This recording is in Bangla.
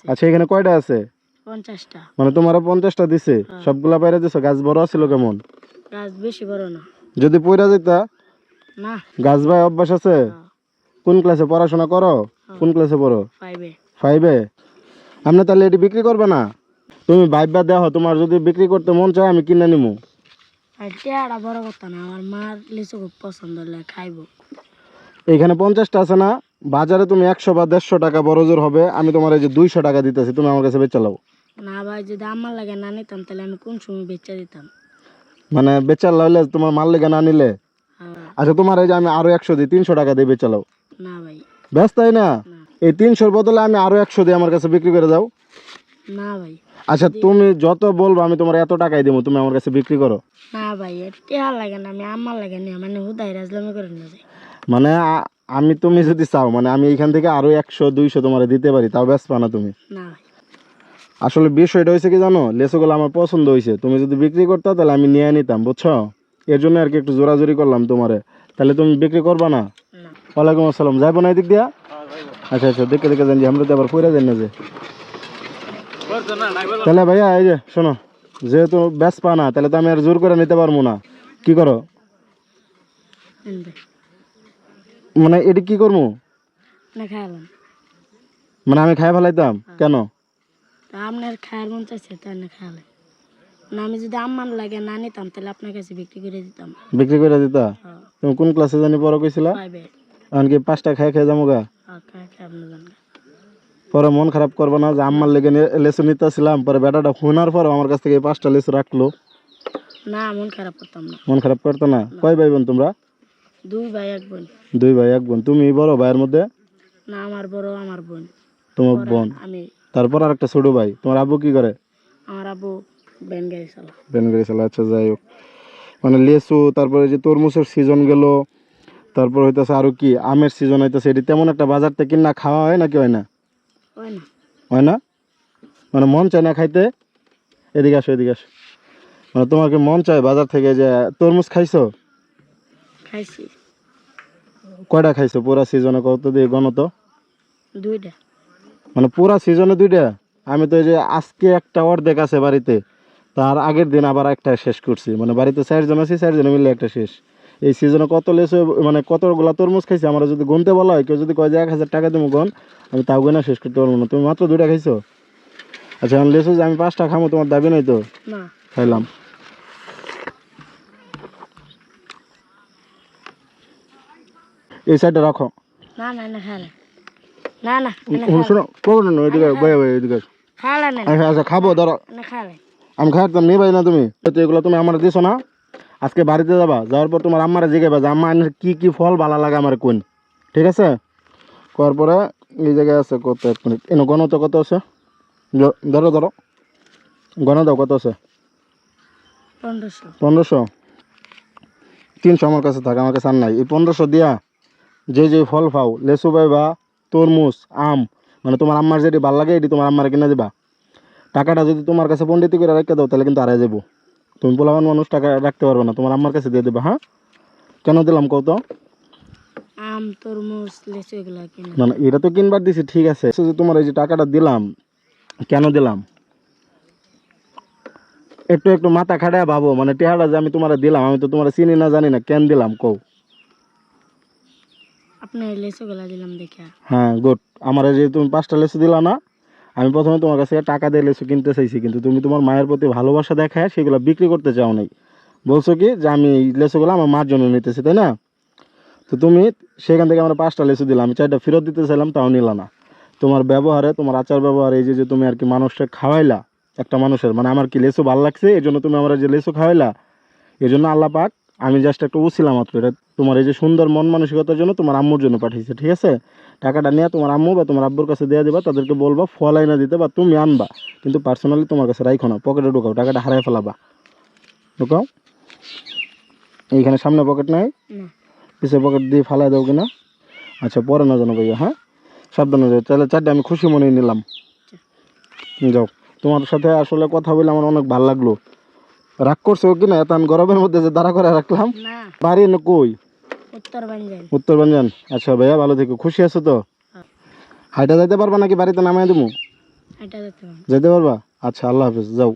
আছে। আচ্ছা এখানে কয়টা আছে? পঞ্চাশটা। মানে তোমার পঞ্চাশটা দিছে? হ্যাঁ। সবগুলা বাইরে দিছো? গাছ বড় ছিল কেমন? গাছ বেশি বড় না। যদি পইরা যেতা না। গাছ ভাই অভ্যাস আছে? কোন ক্লাসে পড়াশোনা করো? কোন ক্লাসে পড়ো? ফাইভে আপনি তাহলে এটি বিক্রি করবে না? তুমি ভাইবা দেখো তোমার যদি বিক্রি করতে মন চায় আমি কিনে নিমু। আর বড় কথা না আমার মার লিচু খুব পছন্দ খাইবো। এইখানে পঞ্চাশটা আছে না? বাজারে তুমি একশো বা দেড়শো টাকা বড় জোর হবে। আমি তোমার এই যে দুইশো টাকা দিতেছি তুমি আমার কাছে বেচে লাও। না ভাই যদি আমার লাগে না নিতাম তাহলে আমি কোন সময় বেচা দিতাম? মানে বেচার লাইলে তোমার মাল লেগে না নিলে? হ্যাঁ, আচ্ছা তোমার এই যে আমি আরও একশো দিই তিনশো টাকা দিয়ে বেচে লাও। না ভাই। ব্যস্ত তাই না? এই তিনশোর বদলে আমি আরও একশো দিয়ে আমার কাছে বিক্রি করে দাও। না ভাই। আচ্ছা তুমি যত বলব আমি তোমার এত টাকাই দেবো তুমি আমার কাছে বিক্রি করো। না ভাই টেয়ার লাগে না আমি আমার লাগে না মানে হুদাই রাজলামি করে না যাই মানে আমি তুমি যদি চাও মানে আমি এইখান থেকে আরও একশো দুইশো তোমার দিতে পারি তাও ব্যস্ত না তুমি? আসলে বিষয়টা হয়েছে কি জানো? লেসুগুলো আমার পছন্দ হয়েছে তুমি যদি বিক্রি করতে তাহলে আমি নিয়ে নিতাম বুঝছ? এর জন্য আর কি একটু জোরাজোরি করলাম তোমারে। তাহলে তুমি বিক্রি করবা না? ওয়ালাইকুম আসসালাম। যাইবো না এদিক দিয়া? আচ্ছা আচ্ছা দেখে দেখে জানি আমরা তো আবার পড়ে যাই না যে। তাহলে ভাইয়া এই যে শোনো যেহেতু ব্যাস পা না তাহলে তো আমি আর জোর করে নিতে পারব না। কি করো? মানে এটি কি করব না খাইলাম মানে আমি খাই ফেলাইতাম? কেন? আপনার খায়ার মন চাইছে তাই না আমি যদি আমার লাগে না নিতাম তাহলে আপনার কাছে বিক্রি করে দিতাম। বিক্রি করে দিতা? হ্যাঁ। তুমি কোন ক্লাসে জানি পড়ো কইছিলা? এমনকি পাঁচটা খাই খেয়ে যাব গা পরে মন খারাপ করব না যে আমার লেগে লেসু নিতেছিলাম পরে বেটাটা শোনার পর আমার কাছ থেকে পাঁচটা লেসু রাখল। না মন খারাপ করতাম না। মন খারাপ করতো না। কয় ভাই বোন তোমরা? দুই ভাই এক বোন। দুই ভাই এক বোন। তুমি বড় ভাইয়ের মধ্যে? না আমার বড় আমার বোন। তোমার বোন। আমি তারপর আর একটা ছোট ভাই। তোমার আব্বু কি করে? আমার আব্বু ব্যান গাড়ি চালা বেনগাড়ি চালা আচ্ছা যাই হোক। মানে লেসু তারপরে যে তরমুজের সিজন গেল তারপর হইতেছে আরও কি? আমের সিজন হইতেছে। এটি তেমন একটা বাজার থেকে কিনা খাওয়া হয় নাকি হয় না? হয় না। হয় না? মানে মন চায় না খাইতে? এদিকে আসো এদিকে আসো। মানে তোমাকে মন চায় বাজার থেকে যে তরমুজ খাইছো? খাইছি। কয়টা খাইছো? পুরা সিজনে কত দিয়ে গণত? দুইটা। মানে পুরা সিজনে দুইটা? আমি তো এই যে আজকে একটা অর্ধেক আছে বাড়িতে তার আগের দিন আবার একটা শেষ করছি। মানে বাড়িতে চারজন আছি চারজনে মিলে একটা শেষ। এই সিজনে কত লেসু মানে কতগুলা তরমুজ খাইছি আমার যদি গুনতে বলা হয় কেউ যদি কয় যে এক হাজার টাকা দেবো গন আমি তাও গোনা শেষ করতে পারব না। তুমি মাত্র দুইটা খাইছো? আচ্ছা এখন লেসু যে আমি পাঁচটা খামো তোমার দাবি নাই তো? খাইলাম। এই সাইডে রাখো। না না না খালে না না শোনো কখন না এদিকে বয়ে বয়ে এদিকে আচ্ছা আচ্ছা খাব ধরো আমি খাইতাম নিয়ে পাই না তুমি? তো এগুলো তুমি আমার দিছো না? আজকে বাড়িতে যাবা যাওয়ার পর তোমার আম্মারে জিগাইবা যে আম্মা কি কি ফল ভালো লাগে আমার কোন? ঠিক আছে? করার পরে এই জায়গায় আছে কত এক মিনিট। এনে গণত কত আছে? ধরো ধরো। গণ দাও কত আছে? পনেরোশো। পনেরোশো? তিনশো আমার কাছে থাকে আমার কাছে আর নাই। এই পনেরোশো দিয়া যে যে ফল পাও লেসু পাইবা তরমুজ আম মানে তোমার আম্মার যেটি ভালো লাগে এটি তোমার আম্মার কিনে দিবা। টাকাটা যদি তোমার কাছে পণ্ডিতি করে রেখে দাও তাহলে কিন্তু হারাই যাব তুমি পোলাবান মানুষ টাকা রাখতে পারবে না তোমার আম্মার কাছে দিয়ে দেবা হ্যাঁ? কেন দিলাম কত আম তরমুজ লিচু এগুলো কিনে। না না এটা তো কিনবার দিছি ঠিক আছে। যে তোমার এই যে টাকাটা দিলাম কেন দিলাম? একটু একটু মাথা খাটায় ভাবো মানে টেহাটা যে আমি তোমার দিলাম আমি তো তোমার চিনি না জানি না কেন দিলাম কও? দিলাম হ্যাঁ গুড। আমার যে তুমি পাঁচটা লেসু দিলা না, আমি প্রথমে তোমার কাছে টাকা দিয়ে লেসু কিনতে চাইছি, কিন্তু তুমি তোমার মায়ের প্রতি ভালোবাসা দেখায় সেগুলো বিক্রি করতে চাও নাই। বলছো কি যে আমি এই লেসুগুলো আমার মার জন্য নিতেছি, তাই না? তো তুমি সেখান থেকে আমরা পাঁচটা লেসু দিলাম আমি চারটা ফেরত দিতে চাইলাম, তাও নিলা না। তোমার ব্যবহারে, তোমার আচার ব্যবহার, এই যে তুমি আর কি মানুষটা খাওয়াইলা, একটা মানুষের মানে আমার কি লেসু ভালো লাগছে? এই জন্য তুমি আমার যে লেসু খাওয়াইলা? এই জন্য আল্লাহ পাক, আমি জাস্ট একটা উছিলাম মাত্র, এটা তোমার এই যে সুন্দর মন মানসিকতার জন্য তোমার আম্মুর জন্য পাঠিয়েছে ঠিক আছে? টাকাটা নিয়ে তোমার আম্মু বা তোমার আব্বুর কাছে দিয়ে দিবা তাদেরকে বলবা ফল আইনা দিতে বা তুমি আনবা। কিন্তু পার্সোনালি তোমার কাছে রাইখো না পকেটে ঢুকাও টাকাটা হারাই ফেলাবা। ঢুকাও। এইখানে সামনে পকেট নাই? পিছে পকেট দিয়ে ফালাই দাও কিনা? আচ্ছা পরে না জানো ভাইয়া হ্যাঁ? সাবধানে যাও তাহলে চারটে আমি খুশি মনে নিলাম। যাও। তোমার সাথে আসলে কথা বলে আমার অনেক ভালো লাগল। রাগ করছ কিনা? এত গরমের মধ্যে যে দাঁড়া করে রাখলাম। না। বাড়ি এনে কই? উত্তর বাঞ্জাল আচ্ছা ভাইয়া ভালো থেকো। খুশি আছো তো? হ্যাঁ। হাইটা যাইতে পারবা নাকি বাড়িতে নামাই দেবো যেতে পারবা? আচ্ছা আল্লাহ হাফেজ যাও।